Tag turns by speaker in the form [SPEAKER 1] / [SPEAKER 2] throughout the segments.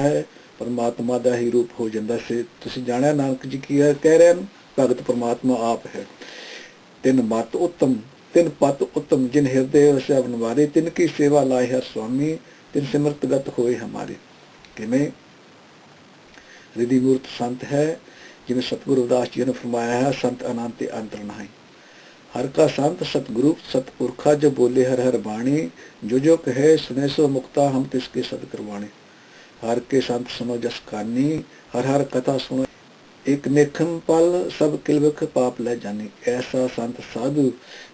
[SPEAKER 1] ਹੈ, ਪਰਮਾਤਮਾ ਦਾ ਹੀ ਰੂਪ ਹੋ ਜਾਂਦਾ ਸੀ। ਤੁਸੀਂ ਜਾਣਿਆ ਨਾਨਕ ਜੀ ਕੀ ਹੈ? ਕਹਿ ਰਹੇ ਹਨ, ਭਗਤ ਪਰਮਾਤਮਾ ਆਪ ਹੈ। ਤਿੰਨ ਮਤ ਉਤਮ, ਤਿੰਨ ਪਤ ਉਤਮ, ਜਿਨ ਹਿਰਦੇ ਵਸਿਆ ਬਨਵਾਰੇ ਤਿਨ ਕੀ ਸੇਵਾ ਲਾਇ ਹੈ ਸੁਆਮੀ, ਤਿਨ ਸਿਮਰਤਗਤ ਹੋਏ ਹਮਾਰੇ। ਕਿਵੇਂ? ਰਿਧੀ ਮੂਰਤ ਸੰਤ ਹੈ, ਜਿਵੇਂ ਸਤਿਗੁਰੂ ਰਵਿਦਾਸ ਜੀ ਨੇ ਫਰਮਾਇਆ ਹੈ, ਸੰਤ ਅਨੰਤ ਤੇ ਅੰਤਰ ਨਹੀਂ। ਹਰ ਕਾ ਸੰਤ ਸਤਿਗੁਰੂ, ਸਤਪੁਰਖਾ ਜੋ ਬੋਲੇ ਹਰ ਹਰ ਬਾਣੀ, ਜੋ ਜੋ ਕਹੇ ਸੁਨੇ ਸੋ ਮੁਕਤਾ ਹਮ ਤਿਸ ਕੇ ਸਦ ਕਰਵਾਣੇ। ਹਰ ਕੇ ਸੰਤ ਸੁਨੋ ਜਸ ਕਾਨੀ, ਹਰ ਹਰ ਕਥਾ ਸੁਣੋ। ਇੱਕ ਨਿਖਮ ਪਲ ਸਭ ਕਿਲਵਖ ਪਾਪ ਲੈ ਜਾਣੀ ਐਸਾ ਸੰਤ ਸਾਧੂ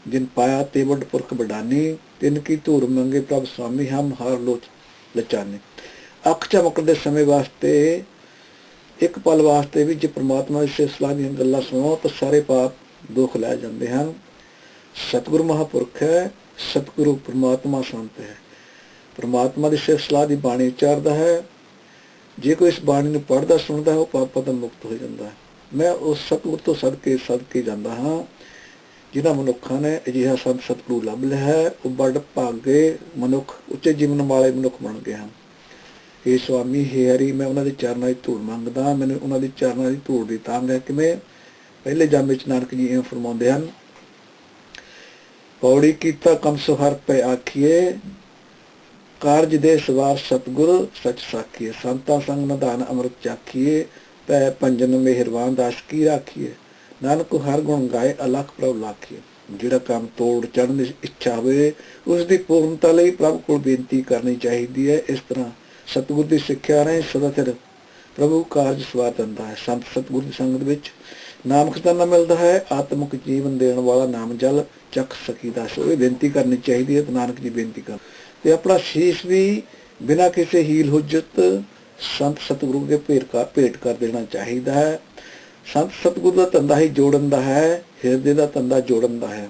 [SPEAKER 1] ਜਿਨ ਪਾਇਆ ਤੇ ਵੱਡ ਪੁਰਖ ਬਡਾਨੀ ਤਿਨ ਕੀ ਧੂਰ ਮੰਗੇ ਪ੍ਰਭ ਸੁਆਮੀ ਹਮ ਹਰ ਲੋਚ ਲਚਾਨੇ। ਅੱਖ ਚਮਕਣ ਦੇ ਸਮੇਂ ਵਾਸਤੇ, ਇੱਕ ਪਲ ਵਾਸਤੇ ਵੀ ਜੇ ਪ੍ਰਮਾਤਮਾ ਦੀ ਸਿਫਤ ਦੀਆਂ ਗੱਲਾਂ ਸੁਣੋ, ਤਾਂ ਸਾਰੇ ਪਾਪ ਦੁੱਖ ਲੈ ਜਾਂਦੇ ਹਨ। ਸਤਿਗੁਰੂ ਮਹਾਪੁਰਖ ਹੈ, ਸਤਿਗੁਰੂ ਪ੍ਰਮਾਤਮਾ ਸੰਤ ਹੈ। ਪ੍ਰਮਾਤਮਾ ਦੀ ਸਿਫਤ ਸਲਾਹ ਦੀ ਬਾਣੀ ਉਚਾਰਦਾ ਹੈ ਜੇ ਕੋਈ ਇਸ ਬਾਣੀ ਨੂੰ ਪੜ੍ਹਦਾ, ਸੁਣਦਾ ਹੈ ਉਹ ਪਾਪਾਂ ਤੋਂ ਮੁਕਤ ਹੋ ਜਾਂਦਾ ਹੈ। ਮੈਂ ਉਸ ਸਤਿਗੁਰ ਤੋਂ ਸਦਕੇ ਸਦਕੇ ਜਾਂਦਾ ਹਾਂ ਜਿਨ੍ਹਾਂ ਮਨੁੱਖਾਂ ਨੇ ਅਜਿਹਾ ਸੰਤ ਸਤਿਗੁਰੂ ਲੱਭ ਲਿਆ ਹੈ। ਉਹ ਬੜ ਭਾਗੇ ਮਨੁੱਖ, ਉੱਚੇ ਜੀਵਨ ਵਾਲੇ ਮਨੁੱਖ ਬਣ ਗਏ ਹਨ। ਇਹ ਸੁਆਮੀ, ਹੈ ਹਰੀ, ਮੈਂ ਉਹਨਾਂ ਦੇ ਚਰਨਾਂ ਦੀ ਧੂੜ ਮੰਗਦਾ ਮੈਨੂੰ ਉਹਨਾਂ ਦੇ ਚਰਨਾਂ ਦੀ ਧੂੜ ਦੀ ਤਾਂਗ ਹੈ ਕਿਵੇਂ? ਪਹਿਲੇ ਜਨਮ ਵਿੱਚ ਨਾਨਕ ਜੀ ਇਹ ਫਰਮਾਉਂਦੇ ਹਨ, ਪੌੜੀ ਕੀਤਾ ਕਮ ਸੁਹਰ ਹਰ ਪੈ ਆਖੀਏ ਕਾਰਜ ਦੇ ਸਵਾਰ ਸਤਗੁਰ, ਸਚ ਸਾਖੀਏ, ਸੰਤਾਂ ਸੰਗ ਨਿਧਾਨ ਅੰਮ੍ਰਿਤ ਚਾਖੀਏ ਪੈ ਪੰਜਨ ਮਿਹਰਬਾਨ ਦਾਸ ਕੀ ਰਾਖੀਏ। ਨਾਨਕ ਹਰ ਗੁਣ ਗਾਏ, ਅਲਖ ਪ੍ਰਭ ਲਾਖੀਏ। ਜਿਹੜਾ ਕੰਮ ਤੋੜ ਚੜਨ ਦੀ ਇੱਛਾ ਹੋਵੇ, ਉਸ ਦੀ ਪੂਰਨਤਾ ਲਈ ਪ੍ਰਭ ਕੋਲ ਬੇਨਤੀ ਕਰਨੀ ਚਾਹੀਦੀ ਹੈ। ਇਸ ਤਰ੍ਹਾਂ ਸਤਗੁਰ ਦੀ ਸਿੱਖਿਆ ਰਾਹੀਂ ਸਦਾ ਸਿਰ ਪ੍ਰਭੂ ਕਾਰਜ ਸਵਾਰ ਦਿੰਦਾ ਹੈ। ਸੰਤ ਸਤਗੁਰ ਦੀ ਸੰਗਤ ਵਿੱਚ ਨਾਮ ਖਜ਼ਾਨਾ ਮਿਲਦਾ ਹੈ। ਆਤਮਿਕ ਜੀਵਨ ਦੇਣ ਵਾਲਾ ਨਾਮ ਜਲ ਚੱਕ ਸਕੀਦਾ ਸੋ ਇਹ ਬੇਨਤੀ ਕਰਨੀ ਚਾਹੀਦੀ ਹੈ ਤੇ ਨਾਨਕ ਜੀ ਬੇਨਤੀ ਕਰ ਤੇ ਆਪਣਾ ਸ਼ੀਸ਼ ਵੀ ਬਿਨਾਂ ਕਿਸੇ ਹੀਲ ਹੁਜਤ ਸੰਤ ਸਤਿਗੁਰੂ ਦੇ ਭੇਟ ਕਰ ਭੇਟ ਕਰ ਦੇਣਾ ਚਾਹੀਦਾ ਹੈ। ਸੰਤ ਸਤਿਗੁਰੂ ਦਾ ਧੰਦਾ ਹੀ ਜੋੜਨ ਦਾ ਹੈ, ਹਿਰਦੇ ਦਾ ਧੰਦਾ ਜੋੜਨ ਦਾ ਹੈ,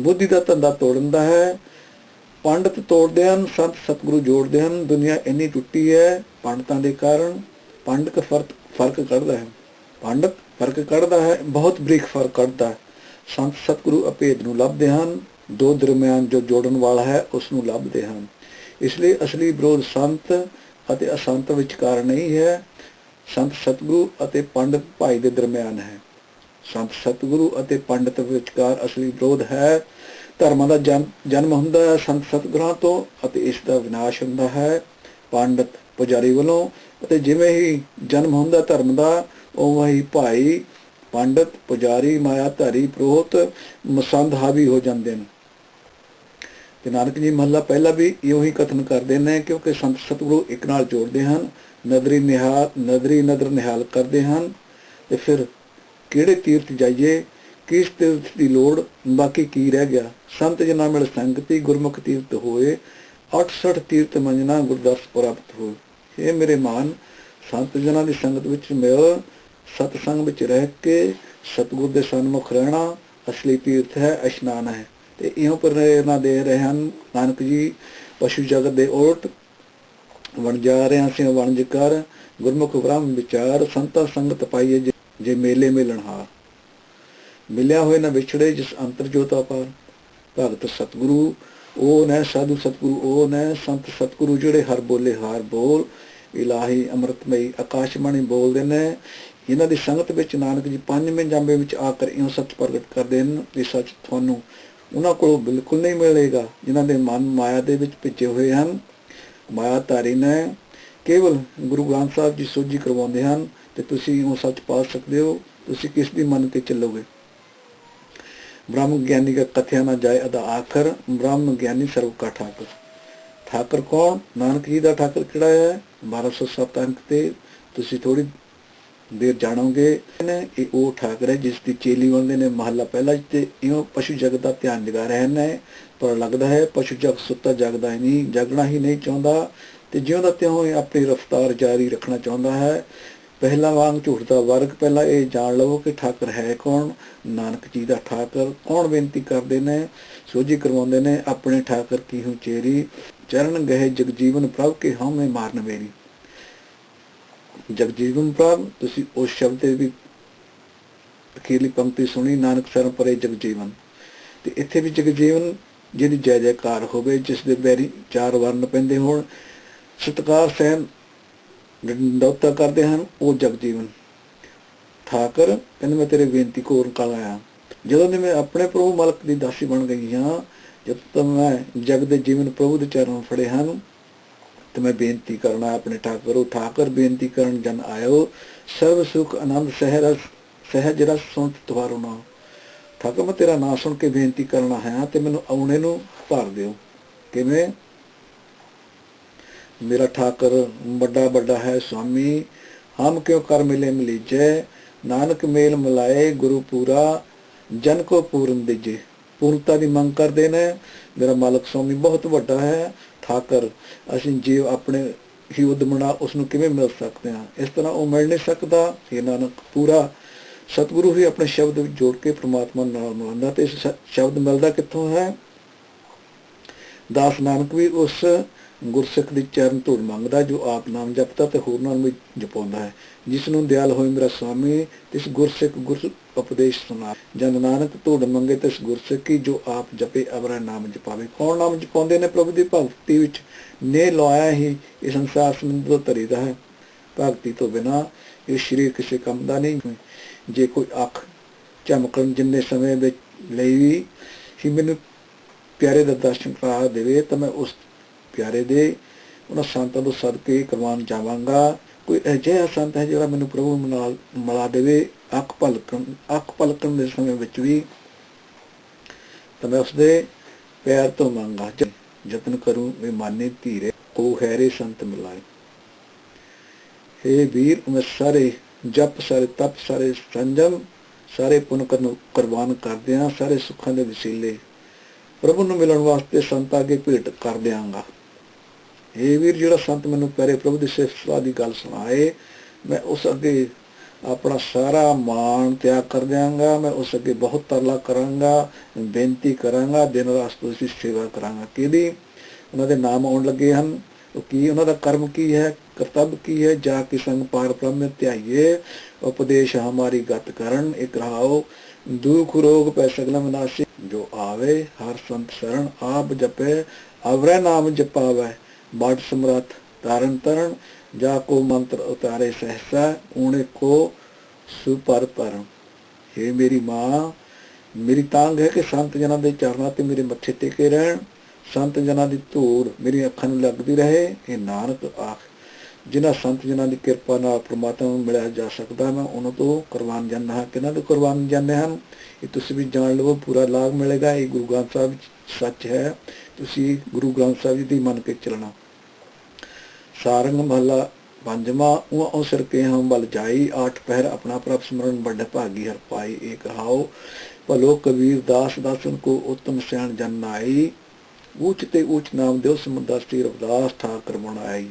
[SPEAKER 1] ਬੁੱਧੀ ਦਾ ਧੰਦਾ ਤੋੜਨ ਦਾ ਹੈ। ਪੰਡਤ ਤੋੜਦੇ ਹਨ, ਸੰਤ ਸਤਿਗੁਰੂ ਜੋੜਦੇ ਹਨ, ਦੁਨੀਆ ਇੰਨੀ ਟੁੱਟੀ ਹੈ, ਪੰਡਤਾਂ ਦੇ ਕਾਰਨ ਪੰਡਤ ਫ਼ਰਕ ਫ਼ਰਕ ਕੱਢਦਾ ਹੈ। ਪੰਡਤ ਫ਼ਰਕ ਕੱਢਦਾ ਹੈ, ਬਹੁਤ ਬਰੀਕ ਫ਼ਰਕ ਕੱਢਦਾ ਹੈ। ਸੰਤ ਸਤਿਗੁਰੂ ਅਭੇਦ ਨੂੰ ਲੱਭਦੇ ਹਨ ਦੋ ਦਰਮਿਆਨ ਜੋ ਜੋੜਨ ਵਾਲਾ ਹੈ ਉਸ ਨੂੰ ਲੱਭਦੇ ਹਨ। ਇਸ ਲਈ ਅਸਲੀ ਵਿਰੋਧ ਸੰਤ ਅਤੇ ਅਸੰਤ ਵਿਚਕਾਰ ਨਹੀਂ ਹੈ। ਸੰਤ ਸਤਿਗੁਰੂ ਅਤੇ ਪੰਡਤ ਭਾਈ ਦੇ ਦਰਮਿਆਨ ਹੈ। ਸੰਤ ਸਤਿਗੁਰੂ ਅਤੇ ਪੰਡਤ ਵਿਚਕਾਰ ਅਸਲੀ ਵਿਰੋਧ ਹੈ। ਧਰਮਾਂ ਦਾ ਜਨਮ ਹੁੰਦਾ ਹੈ ਸੰਤ ਸਤਿਗੁਰਾਂ ਤੋਂ ਅਤੇ ਇਸ ਦਾ ਵਿਨਾਸ਼ ਹੁੰਦਾ ਹੈ। ਪੰਡਤ ਪੁਜਾਰੀ ਵੱਲੋਂ ਅਤੇ ਜਿਵੇਂ ਹੀ ਜਨਮ ਹੁੰਦਾ ਧਰਮ ਦਾ, ਉਵੇਂ ਹੀ ਭਾਈ, ਪੰਡਤ, ਪੁਜਾਰੀ, ਮਾਇਆ ਧਾਰੀ, ਪ੍ਰੋਹਤ, ਮਸੰਦ ਹਾਵੀ ਹੋ ਜਾਂਦੇ ਨੇ ਤੇ ਨਾਨਕ ਜੀ ਮਹੱਲਾ ਪਹਿਲਾਂ ਵੀ ਇਹੋ ਹੀ ਕਥਨ ਕਰਦੇ ਨੇ, ਕਿਉਂਕਿ ਸੰਤ ਸਤਿਗੁਰੂ ਇੱਕ ਨਾਲ ਜੋੜਦੇ ਹਨ ਨਦਰੀ ਨਿਹਾਲ ਨਦਰੀ ਨਦਰ ਨਿਹਾਲ ਕਰਦੇ ਹਨ, ਤੇ ਫਿਰ ਕਿਹੜੇ ਤੀਰਥ ਜਾਈਏ, ਕਿਸ ਤੀਰਥ ਦੀ ਲੋੜ, ਬਾਕੀ ਕੀ ਰਹਿ ਗਿਆ? ਸੰਤ ਜਨਾਂ ਮਿਲ ਸੰਗਤੀ ਗੁਰਮੁਖ ਤੀਰਥ ਹੋਏ 68 ਤੀਰਥ ਮੰਜਨਾ ਗੁਰਦਾਸ ਪ੍ਰਾਪਤ ਹੋਏ। ਇਹ ਮੇਰੇ ਮਾਨ, ਸੰਤ ਜਨਾਂ ਦੀ ਸੰਗਤ ਵਿੱਚ ਮਿਲ ਸਤ ਸੰਗ ਵਿੱਚ ਰਹਿ ਕੇ ਸਤਗੁਰ ਦੇ ਸਨਮੁਖ ਰਹਿਣਾ, ਅਸਲੀ ਤੀਰਥ ਹੈ, ਇਸ਼ਨਾਨ ਹੈ। ਇਉਂ ਪ੍ਰੇਰਣਾ ਦੇ ਰਹੇ ਹਨ। ਨਾਨਕ ਜੀ, ਪਸ਼ੂ ਜਗਤ ਦੇ ਉਲਟ ਵਣ ਜਾ ਰਹੇ ਅਸੀਂ ਵਣਜ ਕਰ, ਗੁਰਮੁਖ ਬ੍ਰਹਮ ਵਿਚਾਰ, ਸੰਤਾ ਸੰਗਤ ਪਾਈਏ ਜੇ ਮੇਲੇ ਮਿਲਣ ਮਿਲਿਆ ਹੋਏ ਨਾ ਵਿਛੜੇ ਜਿਸ ਅੰਤਰ ਜੋਤਾ ਪਰ ਭਗਤ ਸਤਗੁਰੂ ਉਹ ਨੇ ਸਾਧੂ ਸਤਗੁਰੂ ਉਹ ਨੇ ਸੰਤ ਸਤਗੁਰੂ ਜਿਹੜੇ ਹਰ ਬੋਲੇ ਹਾਰ ਬੋਲ। ਇਲਾਹੀ ਅੰਮ੍ਰਿਤਮਈ ਆਕਾਸ਼ਬਾਣੀ ਬੋਲਦੇ ਨੇ। ਇਹਨਾਂ ਦੀ ਸੰਗਤ ਵਿੱਚ ਨਾਨਕ ਜੀ ਪੰਜਵੇਂ ਜਾਂਬੇ ਵਿੱਚ ਆ ਕਰ ਇਉਂ ਸੱਚ ਪ੍ਰਗਟ ਕਰਦੇ ਹਨ ਕਿ ਸੱਚ ਤੁਹਾਨੂੰ ਉਹਨਾਂ ਕੋਲੋਂ ਬਿਲਕੁਲ ਨਹੀਂ ਮਿਲੇਗਾ ਜਿਨ੍ਹਾਂ ਦੇ ਮਨ ਮਾਇਆ ਦੇ ਵਿੱਚ ਭਿੱਜੇ ਹੋਏ ਹਨ ਮਾਇਆ ਧਾਰੀ ਨੇ ਕੇਵਲ ਗੁਰੂ ਗ੍ਰੰਥ ਸਾਹਿਬ ਜੀ ਸੋਝੀ ਕਰਵਾਉਂਦੇ ਹਨ ਤੇ ਤੁਸੀਂ ਉਹ ਸੱਚ ਪਾ ਸਕਦੇ ਹੋ ਤੁਸੀਂ ਕਿਸ ਦੀ ਮੰਨ ਕੇ ਚੱਲੋਗੇ ब्रह्म ज्ञानी का कथ्या न जाए अदा आखर ब्रह्म ज्ञानी सर्व का ठाकुर ਠਾਕਰ ਕੌਣ ਨਾਨਕ ਜੀ ਦਾ ਠਾਕਰ ਕਿਹੜਾ ਹੈ 1207 ਅੰਕ ਤੇ ਤੁਸੀਂ ਥੋੜੀ ਦੇ ਜਾਣੋਗੇ ਇਹ ਉਹ ਠਾਕਰ ਹੈ ਜਿਸ ਦੀ ਚੇਲੀ ਬੰਦੇ ਨੇ ਮਹੱਲਾ ਪਹਿਲਾ ਤੇ ਇਉਂ ਪਸ਼ੂ ਜਗਤ ਦਾ ਧਿਆਨ ਜਗਾ ਰਹੇ ਨੇ ਪਰ ਲੱਗਦਾ ਹੈ ਪਸ਼ੂ ਜਗ ਸੁੱਤਾ ਜਗਦਾ ਹੀ ਨਹੀਂ, ਜਗਣਾ ਹੀ ਨਹੀਂ ਚਾਹੁੰਦਾ। ਤੇ ਜਿਉਂ ਦਾ ਤਿਉਂ ਆਪਣੀ ਰਫ਼ਤਾਰ ਜਾਰੀ ਰੱਖਣਾ ਚਾਹੁੰਦਾ ਹੈ। ਪਹਿਲਾ ਵਾਂਗ ਝੂਠ ਦਾ ਵਰਗ ਪਹਿਲਾਂ ਇਹ ਜਾਣ ਲਵੋ ਕਿ ਠਾਕਰ ਹੈ ਕੌਣ, ਨਾਨਕ ਜੀ ਦਾ ਠਾਕਰ ਕੌਣ ਬੇਨਤੀ ਕਰਦੇ ਨੇ, ਸੋਝੀ ਕਰਵਾਉਂਦੇ ਨੇ ਆਪਣੇ ਠਾਕਰ ਕੀ ਹੂੰ ਚੇਰੀ। ਚਰਨ ਗਏ ਜਗਜੀਵਨ ਪ੍ਰਭ ਕੇ ਹਉਮੈ ਮਾਰਨ ਮੇਰੀ ਜਗਜੀਵਨ ਪ੍ਰਭ ਤੁਸੀਂ ਉਸ ਸ਼ਬਦ ਦੇ ਵੀ ਅਖੀਰਲੀ ਪੰਕਤੀ ਸੁਣੀ, ਨਾਨਕ ਸਰਨ ਪਰੇ ਜਗਜੀਵਨ। ਤੇ ਇੱਥੇ ਵੀ ਜਗਜੀਵਨ, ਜਿਹਦੀ ਜੈ ਜੈਕਾਰ ਹੋਵੇ, ਜਿਸ ਦੇ ਬੈਰੀ ਚਾਰ ਵਰਨ ਪੈਂਦੇ ਹੋਣ, ਸਤਕਾਰ ਸਹਿਨ ਡੰਡੌਤਾ ਕਰਦੇ ਹਨ, ਉਹ ਜਗਜੀਵਨ। ਠਾਕਰ, ਕਹਿੰਦੇ ਮੈਂ ਤੇਰੇ ਬੇਨਤੀ ਕੋਰ ਕਾਲ ਆਇਆ। ਜਦੋਂ ਦੀ ਮੈਂ ਆਪਣੇ ਪ੍ਰਭੂ ਮਲਕ ਦੀ ਦਾਸੀ ਬਣ ਗਈ ਹਾਂ, ਜਦ ਤੱਕ ਮੈਂ ਜਗ ਦੇ ਜੀਵਨ ਪ੍ਰਭੂ ਦੇ ਚਰਨ ਫੜੇ ਹਨ ਤੇ ਮੈਂ ਬੇਨਤੀ ਕਰਨਾ ਆਪਣੇ ਠਾਕਰ, ਉਹ ਠਾਕਰ ਬੇਨਤੀ ਕਰਨ ਜਨ ਆਇਓ। ਸਰਬ ਸੁਖ ਆਨੰਦ ਸਹਿ ਸਹਿਜ ਰਸ ਸੁਣਤ ਤੁਹਾਰੋ ਨਾ ਠਾਕਰ, ਮੈਂ ਤੇਰਾ ਨਾਮ ਸੁਣ ਕੇ ਬੇਨਤੀ ਕਰਨਾ ਹੈ ਤੇ ਮੈਨੂੰ ਆਉਣੇ ਨੂੰ ਭਰ ਦਿਓ। ਕਿਵੇਂ? ਮੇਰਾ ਠਾਕੁਰ, ਵੱਡਾ ਵੱਡਾ ਹੈ ਸੁਆਮੀ, ਹਮ ਕਿਉ ਕਰ ਮਿਲੇ ਮਲੀਜੈ? ਨਾਨਕ ਮੇਲ ਮਲਾਏ ਗੁਰੂ ਪੂਰਾ, ਜਨ ਕੋ ਪੂਰਨ ਦੇਜੇ ਪੂਰਨਤਾ ਦੀ ਮੰਗ ਕਰਦੇ ਨੇ। ਮੇਰਾ ਮਾਲਕ ਸੁਆਮੀ ਬਹੁਤ ਵੱਡਾ ਹੈ। ਠਾਕਰ ਅਸੀਂ ਜੀਵ ਆਪਣੇ ਹੀ ਉਦਮਣਾ ਉਸ ਨੂੰ ਕਿਵੇਂ ਮਿਲ ਸਕਦੇ ਹਾਂ? ਇਸ ਤਰ੍ਹਾਂ ਉਹ ਮਿਲ ਨਹੀਂ ਸਕਦਾ। ਇਹ ਨਾਨਕ, ਪੂਰਾ ਸਤਿਗੁਰੂ ਹੀ ਆਪਣੇ ਸ਼ਬਦ ਵਿੱਚ ਜੋੜ ਕੇ ਪ੍ਰਮਾਤਮਾ ਨਾਲ ਮਿਲਾਉਂਦਾ ਤੇ ਇਸ ਸ਼ਬਦ ਮਿਲਦਾ ਕਿੱਥੋਂ ਹੈ? ਦਾਸ ਨਾਨਕ ਵੀ ਉਸ ਗੁਰਸਿੱਖ ਦੀ ਚਰਨ ਧੂੜ ਮੰਗਦਾ, ਜੋ ਆਪ ਨਾਮ ਜਪਦਾ ਤੇ ਹੋਰਨਾਂ ਨੂੰ ਜਪਾਉਂਦਾ ਹੈ। ਜਿਸ ਨੂੰ ਦਿਆਲ ਹੋਏ ਮੇਰਾ ਸੁਆਮੀ ਤਿਸ ਗੁਰਸਿੱਖ ਗੁਰ ਉਪਦੇਸ਼ ਸੁਣਾ। ਜਨ ਨਾਨਕ ਧੂੜ ਮੰਗੇ ਤਿਸ ਗੁਰਸਿੱਖੀ, ਜੋ ਆਪ ਜਪੇ, ਅਵਰਾ ਨਾਮ ਜਪਾਵੇ। ਕੌਣ ਨਾਮ ਜਪਾਉਂਦੇ ਨੇ ਪ੍ਰਭੂ ਦੀ ਭਗਤੀ ਵਿੱਚ? ਨੇ ਲਾਇਆ ਹੀ ਇਹ ਸੰਸਾਰ ਸਮੁੰਦਰ ਤਰੀਦਾ ਹੈ। ਭਗਤੀ ਤੋਂ ਬਿਨਾ ਇਹ ਸਰੀਰ ਕਿਸੇ ਕੰਮ ਦਾ ਨਹੀਂ ਜੇ ਕੋਈ ਅੱਖ ਚਮਕਣ ਜਿੰਨੇ ਸਮੇਂ ਵਿੱਚ ਲਈ ਹੀ ਮੈਨੂੰ ਪਿਆਰੇ ਦਾ ਦਰਸ਼ਨ ਕਰਾ ਦੇਵੇ, ਤਾਂ ਮੈਂ ਉਸ ਪਿਆਰੇ ਦੇ, ਉਹਨਾਂ ਸੰਤਾਂ ਤੋਂ ਸਦਕੇ ਕਰਵਾਉਣ ਜਾਵਾਂਗਾ। ਕੋਈ ਅਜਿਹਾ ਸੰਤ ਹੈ ਜਿਹੜਾ ਮੈਨੂੰ ਪ੍ਰਭੂ ਨਾਲ ਮਿਲਾ ਦੇਵੇ, ਅੱਖ ਪਲਕਣ ਅੱਖ ਪਲਕਣ ਦੇ ਸਮੇਂ ਵਿੱਚ ਵੀ। ਤਾਂ ਮੈਂ ਉਸਦੇ ਪੈਰ ਤੋਂ ਮੰਗਾ ਯਤਨ ਕਰੂੰ ਵੀ ਮਾਨੇ ਧੀਰੇ ਉਹ ਹੈਰੇ ਸੰਤ ਮਿਲਾਏ। हे ਵੀਰ, ਮੈਂ ਸਾਰੇ ਜਪ, ਸਾਰੇ ਤਪ, ਸਾਰੇ ਸੰਜਮ, ਸਾਰੇ ਪੁਨ ਕੁਰਬਾਨ ਕਰਦੇ ਆ ਸਾਰੇ ਸੁੱਖਾਂ ਦੇ ਵਸੀਲੇ। ਪ੍ਰਭੂ ਨੂੰ ਮਿਲਣ ਵਾਸਤੇ ਸੰਤਾਂ ਅੱਗੇ ਭੇਟ ਕਰ ਦਿਆਂਗਾ। ਇਹ ਵੀਰ, ਜਿਹੜਾ ਸੰਤ ਮੈਨੂੰ ਪਿਆਰੇ ਪ੍ਰਭੂ ਦੀ ਸਿਫਤ ਦੀ ਗੱਲ ਸੁਣਾਏ, ਮੈਂ ਉਸ ਅੱਗੇ ਆਪਣਾ ਸਾਰਾ ਮਾਣ ਤਿਆਗ ਕਰ ਦਿਆਂਗਾ, ਮੈਂ ਉਸ ਅੱਗੇ ਬਹੁਤ ਤਰਲਾ ਕਰਾਂਗਾ, ਬੇਨਤੀ ਕਰਾਂਗਾ, ਦਿਨ ਰਾਤ ਦੀ ਸੇਵਾ ਕਰਾਂਗਾ। ਕਿਹਦੀ? ਉਹਨਾਂ ਦੇ ਨਾਮ ਆਉਣ ਲੱਗੇ ਹਨ। ਉਹ ਕੀ, ਉਹਨਾਂ ਦਾ ਕਰਮ ਕੀ ਹੈ, ਕਰਤੱਵ ਕੀ ਹੈ? ਜਾ ਕੇ ਸੰਗ ਪਾਰ ਬ੍ਰਹਮ ਧਿਆਈਏ, ਉਪਦੇਸ਼ ਹਮਾਰੀ ਗਤ ਕਰਨ, ਇਕ ਰਹਾਓ, ਦੁਖ ਰੋਗ ਪੈ ਸਗਲ ਮਨਾਸੀ ਜੋ ਆਵੇ ਹਰ ਸੰਤ ਸ਼ਰਨ, ਆਪ ਜਪੇ, ਅਵਰੇ ਨਾਮ ਜਪਾਵੇ। ਬਾਟ ਸਮਰਤ ਤਾਰਨ ਤਰਨ ਜਾ ਕੋ ਮੰਤਰ ਉਤਾਰੇ ਸਹਸਾ ਓਣੇ ਕੋ ਸੁਪਰ ਪਰਮ। हे ਮੇਰੀ ਮਾਂ, ਮੇਰੀ ਤਾਂਗ ਹੈ ਕਿ ਸੰਤ ਜਨਾਂ ਦੇ ਚਰਨਾਂ ਤੇ ਮੇਰੇ ਮੱਥੇ ਟੇਕੇ ਰਹਿਣ। ਸੰਤ ਜਨਾਂ ਦੀ ਧੂੜ ਮੇਰੀ ਅੱਖਾਂ ਨੂੰ ਲੱਗਦੀ ਰਹੇ। ਇਹ ਨਾਨਕ ਆਖ ਜਿਨ੍ਹਾਂ ਸੰਤ ਜਨਾਂ ਦੀ ਕਿਰਪਾ ਨਾਲ ਪ੍ਰਮਾਤਮਾ ਨੂੰ ਮਿਲਿਆ ਜਾ ਸਕਦਾ, ਮੈਂ ਉਹਨਾਂ ਤੋਂ ਕੁਰਬਾਨ ਜਾਂਦਾ ਹਾਂ। ਕਿਹਨਾਂ ਤੋਂ ਕੁਰਬਾਨ ਜਾਂਦੇ ਹਨ? ਇਹ ਤੁਸੀਂ ਵੀ ਜਾਣ ਲਵੋ, ਪੂਰਾ ਲਾਭ ਮਿਲੇਗਾ। ਇਹ ਗੁਰੂ ਗ੍ਰੰਥ ਸਾਹਿਬ ਸੱਚ ਹੈ। ਤੁਸੀਂ ਗੁਰੂ ਗ੍ਰੰਥ ਸਾਹਿਬ ਜੀ ਦੀ ਮੰਨ ਕੇ ਚੱਲਣਾ। ਸਾਰੰਗ ਮਹਲਾ ਪੰਜਵਾਂ, ਉਹ ਅਵਸਰ ਕੇ ਹਮ ਬਲ ਜਾਈ, ਆਠ ਪਹਿਰ ਆਪਣਾ ਪ੍ਰਭ ਸਮਰਨ ਵੱਡ ਭਾਗੀ ਹਰ ਪਾਈ, ਏਕ ਹਾਉ, ਭਲੋ ਕਬੀਰ ਦਾਸ ਦਾਸਨ ਕੋ ਉਤਮ ਸਿਆਣ ਜਨ ਆਈ ਉੱਚ ਤੇ ਉੱਚ ਨਾਮ ਦਿਓ ਸਮੁੰਦਰ ਸ੍ਰੀ ਰਵਦਾਸ ਠਾਕਰ ਬਣਾਈ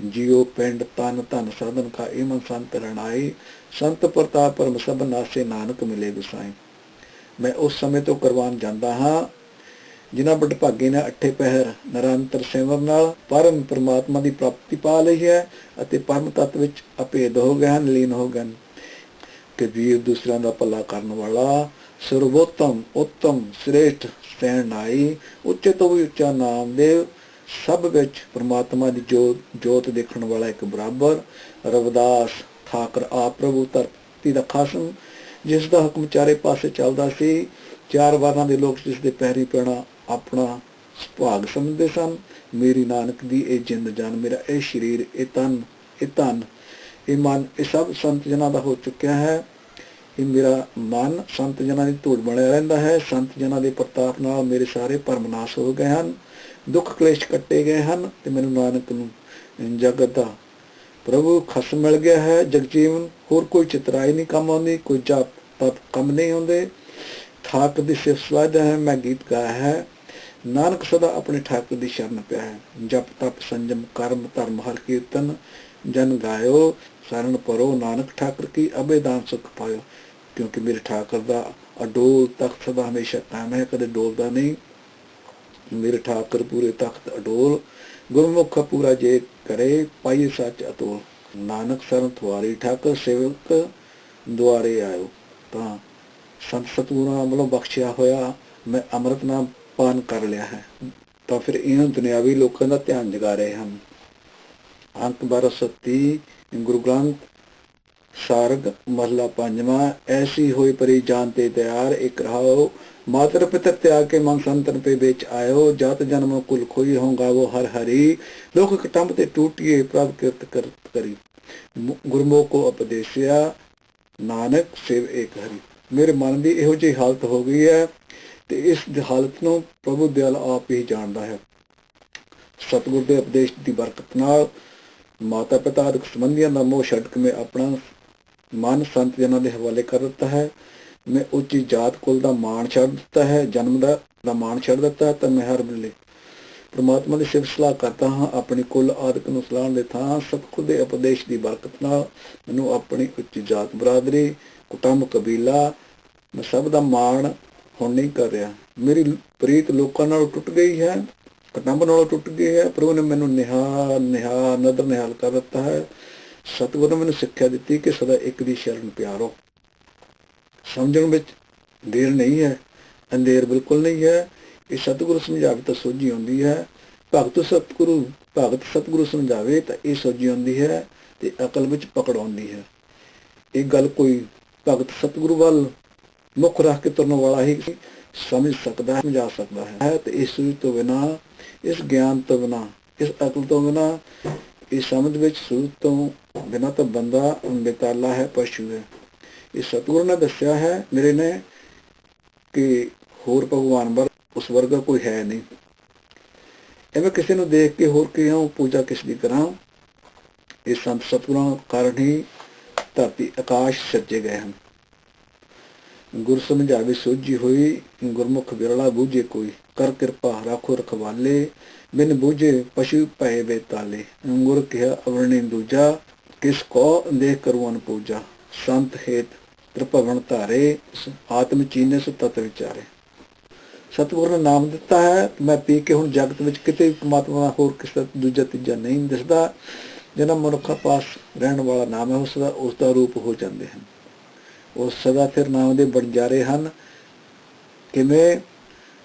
[SPEAKER 1] ਜਿਉ ਪਿੰਡ ਤਨ ਧਨ ਸਾਧਨ ਕਾ ਇਮਨ ਸੰਤ ਰਣਾਈ। ਸੰਤ ਪ੍ਰਤਾਪ ਪਰਮ ਸਭ ਨਾਸੇ ਨਾਨਕ ਮਿਲੇ ਗੁਸਾਈ। ਮੈਂ ਉਸ ਸਮੇਂ ਤੋਂ ਕਰਵਾਨ ਜਾਂਦਾ ਹਾਂ। ਜਿਨ੍ਹਾਂ ਬੜ ਭਾਗੇ ਨੇ ਅੱਠੇ ਪਹਿਰ, ਨਿਰੰਤਰ ਸੇਵਨ ਨਾਲ ਪਰਮ ਪਰਮਾਤਮਾ ਦੀ ਪ੍ਰਾਪਤੀ ਪਾ ਲਈ ਹੈ ਅਤੇ ਪਰਮ ਤਤ ਵਿੱਚ ਅਪੇਧ ਹੋ ਗਏ ਹਨ, ਲੀਨ ਹੋ ਗਏ ਕਬੀਰ ਦੂਸਰਿਆਂ ਦਾ ਭਲਾ ਕਰਨ ਵਾਲਾ ਸਰਵੋਤਮ, ਉੱਤਮ, ਸ੍ਰੇਸ਼ਟ ਸੈਣਾਈ ਉੱਚੇ ਤੋਂ ਵੀ ਉੱਚਾ ਨਾਮਦੇਵ ਸਭ ਵਿੱਚ ਪ੍ਰਮਾਤਮਾ ਦੀ ਜੋਤ ਜੋਤ ਦੇਖਣ ਵਾਲਾ ਇੱਕ ਬਰਾਬਰ, ਰਵਦਾਸ ਠਾਕਰ ਆਪ ਪ੍ਰਭੂ ਧਰਤੀ ਦਾ ਖਾਸਮ, ਜਿਸ ਦਾ ਹੁਕਮ ਚਾਰੇ ਪਾਸੇ ਚੱਲਦਾ ਸੀ, ਚਾਰ ਵਾਰਾਂ ਦੇ ਲੋਕ ਜਿਸ ਦੇ ਪੈਰੀ ਪੈਣਾ ਆਪਣਾ ਸੁਭਾਗ ਸਮਝਦੇ ਸਨ। ਮੇਰੀ ਨਾਨਕ ਦੀ ਇਹ ਜਿੰਦ ਜਾਨ, ਮੇਰਾ ਇਹ ਸਰੀਰ, ਇਹ ਤਨ ਇਹ ਤਨ ਇਹ ਮਨ, ਇਹ ਸਭ ਸੰਤ ਜਨਾਂ ਦਾ ਹੋ ਚੁੱਕਿਆ ਹੈ। ਇਹ ਮੇਰਾ ਮਨ ਸੰਤ ਜਨਾਂ ਦੀ ਧੂੜ ਬਣਿਆ ਰਹਿੰਦਾ ਹੈ। ਸੰਤ ਜਨਾਂ ਦੇ ਪ੍ਰਤਾਪ ਨਾਲ ਮੇਰੇ ਸਾਰੇ ਭਰਮ ਨਾਸ਼ ਹੋ ਗਏ ਹਨ, ਦੁੱਖ ਕਲੇਸ਼ ਕੱਟੇ ਗਏ ਹਨ ਤੇ ਮੈਨੂੰ ਨਾਨਕ ਨੂੰ ਜਗਤ ਦਾ ਪ੍ਰਭੂ ਖਸ ਮਿਲ ਗਿਆ ਹੈ। ਜਗਜੀਵਨ ਹੋਰ ਕੋਈ ਚਿਤਰਾਈ ਨਹੀਂ ਕੰਮ ਆਉਂਦੀ, ਕੋਈ ਜਾਪ ਤਪ ਕੰਮ ਨਹੀਂ ਹੁੰਦੇ ਠਾਕ ਦੀ ਸਿਫਤ ਹੈ, ਮੈਂ ਗੀਤ ਗਾਇਆ ਹੈ। ਨਾਨਕ ਸਦਾ ਆਪਣੇ ਠਾਕੁਰ ਦੀ ਸ਼ਰਨ ਪਿਆ ਹੈ। ਜਪ, ਤਪ, ਸੰਜਮ, ਕਰਮ, ਧਰਮ, ਹਰ ਕੀਰਤਨ ਜਨ ਗਾਇਓ, ਸਰਨ ਪਰੋ ਨਾਨਕ ਠਾਕੁਰ ਕੀ ਅਬੇਦਾਨ ਸੁਖ ਪਾਇਓ। ਕਿਉਂਕਿ ਮੇਰੇ ਠਾਕੁਰ ਦਾ ਅਡੋਲ ਤਖਤ ਸਦਾ ਹਮੇਸ਼ਾ ਕਾਇਮ ਹੈ, ਕਦੇ ਡੋਲਦਾ ਨਹੀਂ। ਮੇਰੇ ਠਾਕੁਰ ਪੂਰੇ ਤਖਤ ਅਡੋਲ, ਗੁਰਮੁਖ ਪੂਰਾ ਜੇ ਕਰੇ ਪਾਈ ਸੱਚ ਅਤੋਲ। ਨਾਨਕ ਸਰਨ ਤੁਹਾਰੀ ਠਾਕੁਰ, ਸੇਵਕ ਦੁਆਰੇ ਆਇਓ। ਤਾਂ ਸੰਤ ਸਤੂਰਾ ਵੱਲੋਂ ਬਖਸ਼ਿਆ ਹੋਇਆ, ਮੈਂ ਅੰਮ੍ਰਿਤ ਨਾਮ ਪਾਨ ਕਰ ਲਿਆ ਹੈ, ਤਾਂ ਫਿਰ ਇਹਨਾਂ ਦੁਨਿਆਵੀ ਲੋਕਾਂ ਦਾ ਧਿਆਨ ਜਗਾ ਰਹੇ ਹਨ। ਅੰਕ 1230 ਗੁਰੂ ਗ੍ਰੰਥ ਸਾਰਗ, ਮਹਲਾ ਪੰਜਵਾਂ, ਐਸੀ ਹੋਈ ਪਰੀ ਜਾਨ ਤੇ ਤਿਆਰ, ਇਕ ਰਹਾਓ, ਮਾਤਰ ਪਿਤਰ ਤਿਆਗ ਕੇ ਮਨ ਸੰਤਨ ਪੇ ਵਿੱਚ ਆਇਓ, ਜਤ ਜਨਮ ਕੁਲ ਖੋਈ ਹੋਗਾ ਉਹ ਹਰ ਹਰੀ, ਲੋਕ ਕਟੰਬ ਤੇ ਟੂਟੀਏ ਪ੍ਰਭ ਕਿਰਤ ਕਰਤ ਕਰੀ। ਮੁ- ਕੋ ਉਪਦੇਸਿਆ, ਨਾਨਕ ਸਿਵ ਏਕ ਹਰੀ। ਮੇਰੇ ਮਨ ਦੀ ਇਹੋ ਜਿਹੀ ਹਾਲਤ ਹੋ ਗਈ ਹੈ ਤੇ ਇਸ ਦੀ ਹਾਲਤ ਨੂੰ ਪ੍ਰਭੂ ਦਿਆਲ ਆਪ ਹੀ ਜਾਣਦਾ ਹੈ। ਸਤਿਗੁਰ ਦੇ ਉਪਦੇਸ਼ ਦੀ ਬਰਕਤ ਨਾਲ ਮਾਤਾ ਪਿਤਾ ਆਦਿਕ ਸੰਬੰਧੀਆਂ ਦਾ ਮੋਹ ਛੱਡ ਕੇ ਮੈਂ ਆਪਣਾ ਮਨ ਸੰਤ ਜਨਾਂ ਦੇ ਹਵਾਲੇ ਕਰ ਦਿੱਤਾ ਹੈ। ਮੈਂ ਉੱਚੀ ਜਾਤ ਕੁਲ ਦਾ ਮਾਣ ਛੱਡ ਦਿੱਤਾ ਹੈ, ਜਨਮ ਦਾ ਦਾ ਮਾਣ ਛੱਡ ਦਿੱਤਾ ਤਾਂ ਮੈਂ ਹਰ ਵੇਲੇ ਪ੍ਰਮਾਤਮਾ ਦੀ ਸਿਫਤ ਸਲਾਹ ਕਰਦਾ ਹਾਂ, ਆਪਣੀ ਕੁੱਲ ਆਦਿਕ ਨੂੰ ਸਲਾਹਣ ਦੇ ਥਾਂ ਸਤਿਗੁਰ ਦੇ ਉਪਦੇਸ਼ ਦੀ ਬਰਕਤ ਨਾਲ ਮੈਨੂੰ ਆਪਣੀ ਉੱਚੀ ਜਾਤ ਬਰਾਦਰੀ, ਕੁਟੰਬ ਕਬੀਲਾ, ਮੈਂ ਸਭ ਦਾ ਮਾਣ ਹੁਣ ਨਹੀਂ ਕਰ ਰਿਹਾ। ਮੇਰੀ ਪ੍ਰੀਤ ਲੋਕਾਂ ਨਾਲ ਟੁੱਟ ਗਈ ਹੈ ਕੁਟੰਬ ਨਾਲੋਂ ਟੁੱਟ ਗਈ ਹੈ, ਪ੍ਰਭੂ ਨੇ ਮੈਨੂੰ ਨਿਹਾ ਨਿਹਾ ਨਦਰ ਨਿਹਾਲ ਕਰ ਦਿੱਤਾ ਹੈ। ਸਤਿਗੁਰੂ ਨੇ ਮੈਨੂੰ ਸਿੱਖਿਆ ਦਿੱਤੀ ਕਿ ਸਦਾ ਇੱਕ ਦੀ ਸ਼ਰਨ ਪਿਆਰੋ। ਸਮਝਣ ਵਿੱਚ ਦੇਰ ਨਹੀਂ ਹੈ, ਅੰਧੇਰ ਬਿਲਕੁਲ ਨਹੀਂ ਹੈ। ਇਹ ਸਤਿਗੁਰੂ ਸਮਝਾਵੇ ਤਾਂ ਸੋਝੀ ਆਉਂਦੀ ਹੈ। ਭਗਤ ਸਤਿਗੁਰੂ ਭਗਤ ਸਤਿਗੁਰੂ ਸਮਝਾਵੇ ਤਾਂ ਇਹ ਸੋਝੀ ਆਉਂਦੀ ਹੈ ਤੇ ਅਕਲ ਵਿੱਚ ਪਕੜ ਆਉਂਦੀ ਹੈ। ਇਹ ਗੱਲ ਕੋਈ ਭਗਤ ਸਤਿਗੁਰੂ ਵੱਲ ਮੁੱਖ ਰੱਖ ਕੇ ਤੁਰਨ ਵਾਲਾ ਹੀ ਸਮਝ ਸਕਦਾ ਹੈ, ਸਮਝਾ ਸਕਦਾ ਹੈ। ਤੇ ਇਸ ਸੂਝ ਤੋਂ ਬਿਨਾ, ਇਸ ਗਿਆਨ ਤੋਂ ਬਿਨਾ, ਇਸ ਅਕਲ ਤੋਂ ਬਿਨਾ, ਇਸ ਸਮਝ ਵਿੱਚ ਸੂਝ ਤੋਂ ਬਿਨਾ ਤਾਂ ਬੰਦਾ ਬੇਤਾਲਾ ਹੈ, ਪਸ਼ੂ ਹੈ। ਇਹ ਸਤਿਗੁਰੂ ਨੇ ਦੱਸਿਆ ਹੈ, ਮੇਰੇ ਨੇ, ਕਿ ਹੋਰ ਭਗਵਾਨ ਵਰ, ਉਸ ਵਰਗਾ ਕੋਈ ਹੈ ਨਹੀਂ। ਐਵੇਂ ਕਿਸੇ ਨੂੰ ਦੇਖ ਕੇ ਹੋਰ ਕਿਉਂ ਪੂਜਾ ਕਿਸ ਦੀ ਕਰਾਂ? ਇਹ ਸੰਤ ਸਤਿਗੁਰਾਂ ਕਾਰਨ ਹੀ ਧਰਤੀ ਆਕਾਸ਼ ਸੱਜੇ ਗਏ ਹਨ। ਗੁਰ ਸਮਝਾਵੇ ਸੋਝੀ ਹੋਈ, ਗੁਰਮੁਖ ਵਿਰਲਾ ਬੂਝੇ ਕੋਈ। ਕਰ ਕਿਰਪਾ ਰਾਖੋ ਰਖਵਾਲੇ, ਬਿਨ ਬੂਝੇ ਪਸ਼ੂ ਭਏ ਬੇਤਾਲੇ। ਗੁਰ ਕਿਹਾ, ਅਵਰਣੀ ਦੂਜਾ, ਕਿਸ ਕੋ ਦੇਖ ਕਰਵਨ ਪੂਜਾ ਸੰਤ ਹੇਤ ਤ੍ਰਿਭਵਨ ਧਾਰੇ, ਆਤਮ ਚੀਨੇ ਸੁ ਤਤ ਵਿਚਾਰੇ। ਸਤਿਗੁਰ ਨੇ ਨਾਮ ਦਿੱਤਾ ਹੈ, ਮੈਂ ਪੀ ਕੇ ਹੁਣ ਜਗਤ ਵਿੱਚ ਕਿਤੇ ਵੀ ਪਰਮਾਤਮਾ ਦਾ ਹੋਰ ਕਿਸੇ ਦਾ ਦੂਜਾ ਤੀਜਾ ਨਹੀਂ ਦਿਸਦਾ। ਜਿਹਨਾਂ ਮਨੁੱਖਾ ਪਾਸ ਰਹਿਣ ਵਾਲਾ ਨਾਮ ਹੈ, ਉਸ ਦਾ ਉਸ ਦਾ ਰੂਪ ਹੋ ਜਾਂਦੇ ਹਨ। ਉਹ ਸਦਾ ਫਿਰ ਨਾਮ ਦੇ ਬਣ ਜਾ ਰਹੇ ਹਨ। ਕਿਵੇਂ?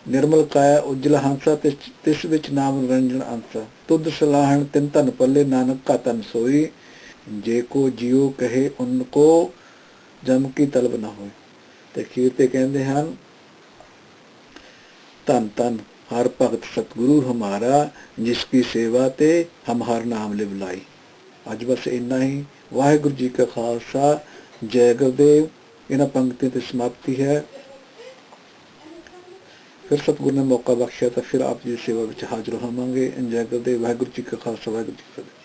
[SPEAKER 1] ਨਿਰਮਲ ਕਾਇਆ, ਉਜਲ ਹੰਸਾ ਤੇ ਤਿਸ ਵਿੱਚ ਨਾਮ ਰੰਜਨ ਅੰਸਾ। ਤੁਧ ਸਲਾਹਣ ਤਿੰਨ ਧਨ ਪੱਲੇ, ਨਾਨਕ ਕਾ ਤਨ ਸੋਈ। ਜੇ ਕੋ ਜਿਉ ਕਹੇ, ਉਨ ਕੋ ਜਮ ਕੀ ਤਲਬ ਨਾ ਹੋਏ। ਤੇ ਖੀਰ ਤੇ ਕਹਿੰਦੇ ਹਨ ਤਨ ਤਨ ਹਰ ਭਗਤ ਸਤਿਗੁਰੂ ਹਮਾਰਾ, ਜਿਸ ਕੀ ਸੇਵਾ ਤੇ ਹਮ ਹਰ ਨਾਮ ਲੈ ਬੁਲਾਈ ਅੱਜ ਬਸ ਇੰਨਾ ਹੀ। ਵਾਹਿਗੁਰੂ ਜੀ ਕਾ ਖਾਲਸਾ, ਜੈ ਗੁਰਦੇਵ। ਇਹਨਾਂ ਪੰਕਤੀਆਂ ਤੇ ਸਮਾਪਤੀ ਹੈ। ਫਿਰ ਸਤਿਗੁਰ ਨੇ ਮੌਕਾ ਬਖਸ਼ਿਆ ਤਾਂ ਫਿਰ ਆਪ ਜੀ ਦੀ ਸੇਵਾ ਵਿੱਚ ਹਾਜ਼ਰ ਹੋਵਾਂਗੇ। ਜੈ ਕਰਦੇ ਵਾਹਿਗੁਰੂ ਜੀ ਕਾ ਖਾਲਸਾ, ਵਾਹਿਗੁਰੂ ਜੀ ਕੀ ਫਤਿਹ।